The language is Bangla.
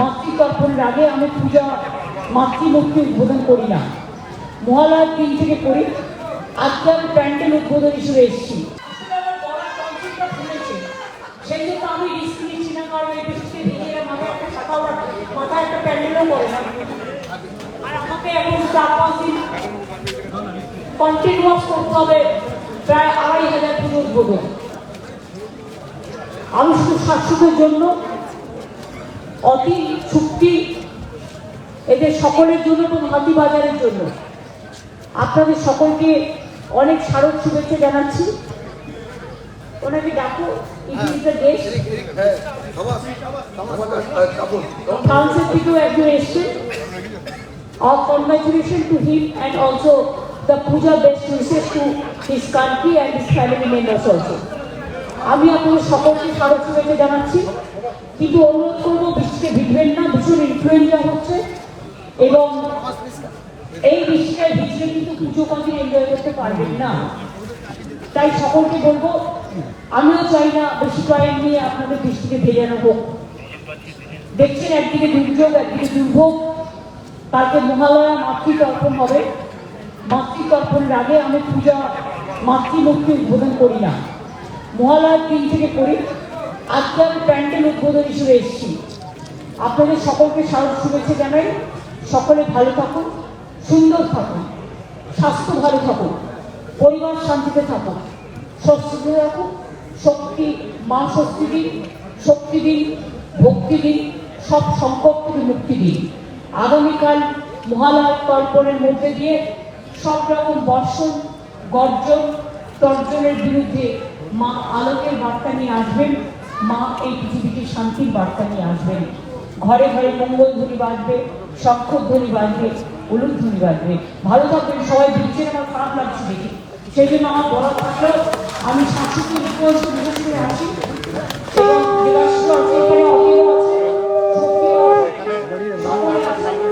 মাতৃতর্পণের আগে আমি পূজা মাতৃমূর্তি উদ্বোধন করি না। মহালয়ার দিন থেকে করি। আজকে আমি প্যান্ডেল উদ্বোধন হিসেবে এসেছি। আমি রিস্ক নিচ্ছি না, কারণ এই মাথায় একটা প্যান্ডেলও আর আমাকে এখন চার পাঁচ দিন করতে হবে প্রায় আড়াই হাজার উদ্বোধন। আমি শুধু শাশুদের জন্য অতি ছুটি এদের সকলের জন্য এবং হাতিবাজারের জন্য। আপনাদের সকলকে অনেক স্মারক শুভেচ্ছা জানাচ্ছি। ওনাকে ডাকো কাউন্সিল থেকেও একজন এসছে। Of congratulation to him and also the Puja best to his country and his family members also আমি আপনাদের সকলকে স্মারক শুভেচ্ছা জানাচ্ছি। কিন্তু অনুরোধ করব, বৃষ্টিতে ভিজবেন না, ভীষণ ইনফ্লুয়েঞ্জা হচ্ছে। এবং এই বৃষ্টিতে ভিজলে কিন্তু পুজো কদিন এনজয় করতে পারবেন না। তাই সকলকে বলব, আমিও চাই না বেশি কয়েক নিয়ে আপনাদের বৃষ্টিতে ভেজানো হোক। দেখছেন, একদিকে দুর্যোগ, একদিকে দুর্ভোগ। কালকে মহালয়া, মাতৃতর্পণ হবে। মাতৃতর্পণের আগে আমি পূজা, মাতৃমূর্তি উদ্বোধন করি না। মহালয়ার দিন থেকে করি আজকে আমি প্যান্ডেল উদ্বোধন হিসেবে এসেছি। আপনাদের সকলকে স্বাগত, শুভেচ্ছা জানাই। সকলে ভালো থাকুন, সুন্দর থাকুন, স্বাস্থ্য ভালো থাকুন, পরিবার শান্তিতে থাকুন, স্বস্তিতে থাকুন, শক্তি, মা শক্তি দিন শক্তি দিন, ভক্তি দিন, সব সংকট থেকে মুক্তি দিন। আগামীকাল মহালয় তর্পণের মধ্যে দিয়ে সব রকম বর্ষণ, গর্জন, তর্জনের বিরুদ্ধে মা আলোকের বার্তা নিয়ে আসবেন। মা এই পৃথিবীতে শান্তির বার্তা নিয়ে আসবেন। ঘরে ঘরে মঙ্গল ধ্বনি বাজবে ধ্বনি বাজবে উলুর ধ্বনি বাজবে। ভালো থাকবেন সবাই দিচ্ছেন আমার খারাপ লাগছে দেখে। সেই জন্য আমার বলা থাকলেও আমি শাশুড়ি রিকোয়েস্ট বিশেষ করে আসি। আছে।